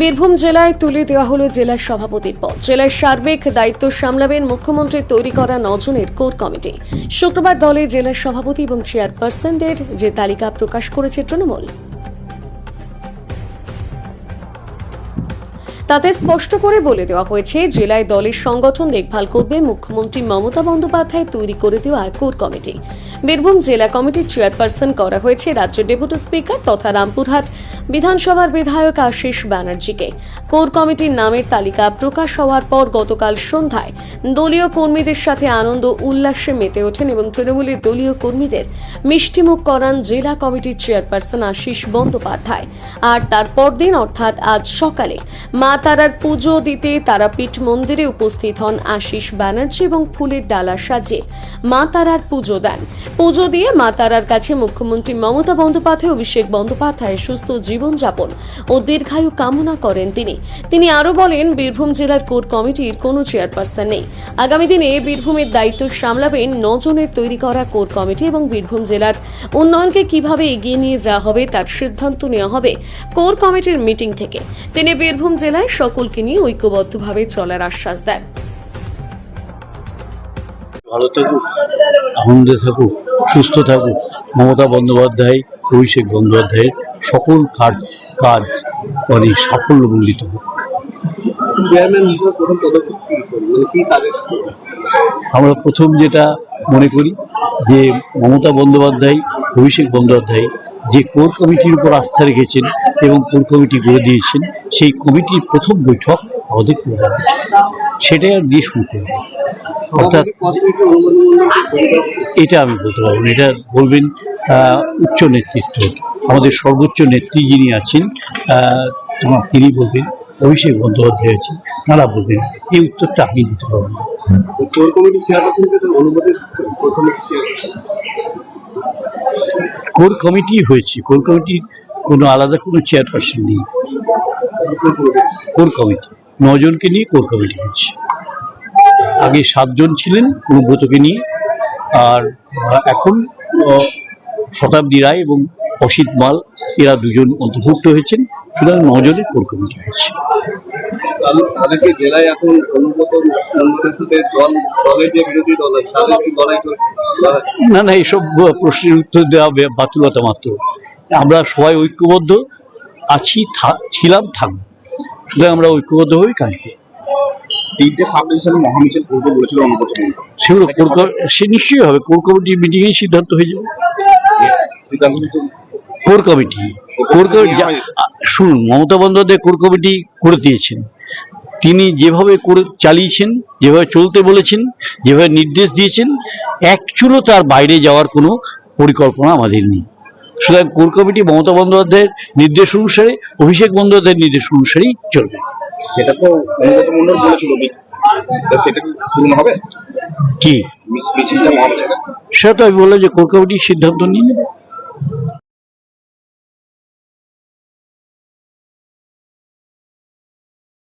বীরভূম জেলায় তুলে দেওয়া হলো জেলার সভাপতির পদ। জেলার সার্বিক দায়িত্ব সামলাবেন মুখ্যমন্ত্রী, তৈরি করা নজনের কোর কমিটি। শুক্রবার দলে জেলার সভাপতি এবং চেয়ারপারসনদের যে তালিকা প্রকাশ করেছে তৃণমূল। তাতে স্পষ্ট করে বলে দেওয়া হয়েছে, জেলায় দলের সংগঠন দেখভাল করবে, মুখ্যমন্ত্রী মমতা বন্দ্যোপাধ্যায় তৈরি করে দেওয়া কোর কমিটি। বীরভূম জেলা কমিটির চেয়ারপারসন করা হয়েছে রাজ্য ডেপুটি স্পিকার তথা রামপুরহাট বিধানসভার বিধায়ক আশিস ব্যানার্জিকে। কোর কমিটির নামের তালিকা প্রকাশ হওয়ার পর গতকাল সন্ধ্যায় দলীয় কর্মীদের সাথে আনন্দ উল্লাসে মেতে ওঠেন এবং তৃণমূলের দলীয় কর্মীদের মিষ্টিমুখ করান জেলা কমিটির চেয়ারপারসন আশিস বন্দ্যোপাধ্যায়। আর তার পরদিন, অর্থাৎ আজ সকালে মা তারার পুজো দিতে তারাপীঠ মন্দিরে উপস্থিত হন আশিস ব্যানার্জি এবং ফুলের ডালা সাজে মা তারার পুজো দেন। পুজো দিয়ে মা তারার কাছে মুখ্যমন্ত্রী মমতা বন্দ্যোপাধ্যায় অভিষেক বন্দ্যোপাধ্যায় সুস্থ জীবনযাপন ও দীর্ঘায়ু কামনা করেন তিনি। তিনি আরও বলেন, বীরভূম জেলার কোর কমিটির কোনো চেয়ারপারসন নেই। আগামী দিনে বীরভূমের দায়িত্ব সামলাবেন নজনের তৈরি করা কোর কমিটি এবং বীরভূম জেলার উন্নয়নকে কীভাবে এগিয়ে নিয়ে যাওয়া হবে তার সিদ্ধান্ত নেওয়া হবে কোর কমিটির মিটিং থেকে। তিনি বীরভূম জেলায় সকলকে নিয়ে ঐক্যবদ্ধভাবে চলার আশ্বাস দেন। ভালো থাকুক আনন্দে থাকুক সুস্থ থাকুক মমতা বন্দ্যোপাধ্যায় অভিষেক বন্দ্যোপাধ্যায়ের সকল কাজ কাজ মানে সাফল্যমণ্ডিত হোক। মানে আমরা প্রথম যেটা মনে করি যে মমতা বন্দ্যোপাধ্যায় অভিষেক বন্দ্যোপাধ্যায় যে কোর কমিটির উপর আস্থা রেখেছেন এবং কোর কমিটি গড়ে দিয়েছেন, সেই কমিটির প্রথম বৈঠক আমাদের প্রধান সেটাই আর দিয়ে শুরু করব। অর্থাৎ এটা আমি বলতে পারব এটা বলবেন উচ্চ নেতৃত্ব। আমাদের সর্বোচ্চ নেত্রী যিনি আছেন তোমার তিনি বলবেন, অভিষেক বন্দ্যোপাধ্যায় আছেন, তারা বলবেন, এই উত্তরটা আমি দিতে পারব না। কোর কমিটি হয়েছে, কোর কমিটির কোনো আলাদা কোনো চেয়ারপারসন নেই। কোর কমিটি, নজনকে নিয়ে কোর কমিটি হয়েছে। আগে সাতজন ছিলেন অনুব্রতকে নিয়ে, আর এখন শতাব্দী রায় এবং অসিত মাল এরা দুজন অন্তর্ভুক্ত হয়েছেন। সুতরাং নজনের কোর কমিটি হয়েছে তাদেরকে জেলায় এখন অনুমোদন সাথে দল দলের যে বিরোধী দল তাদের লড়াই চলছে? না না এইসব প্রশ্নের উত্তর দেওয়া বাতুলতা মাত্র। আমরা সবাই ঐক্যবদ্ধ আছি থা- ছিলাম থাকব। সুতরাং আমরা ঐক্যবদ্ধভাবেই কাজ করি। তিনটে সাব ডিভিশনে মহামিছিল করবে বলেছিল সেগুলো সে নিশ্চয়ই হবে। কোর কমিটির মিটিংয়েই সিদ্ধান্ত হয়ে যাবে। কোর কমিটি কোর কমিটি শুনুন মমতা বন্দ্যোপাধ্যায় কোর কমিটি করে দিয়েছেন। তিনি যেভাবে করে চালিয়েছেন যেভাবে চলতে বলেছেন যেভাবে নির্দেশ দিয়েছেন এক চুলো তার বাইরে যাওয়ার কোনো পরিকল্পনা আমাদের নেই। সুতরাং কোর কমিটি মমতা বন্দ্যোপাধ্যায়ের নির্দেশ অনুসারে অভিষেক বন্দ্যোপাধ্যায়ের নির্দেশ অনুসারেই চলবে। সেটা তো অনুমোদন মন্ডল বলেছিল সেটা পূর্ণ হবে? কি? মিছিলটা মহামিছিল বলে যে কোর কমিটি সিদ্ধান্ত নিয়ে নেবে।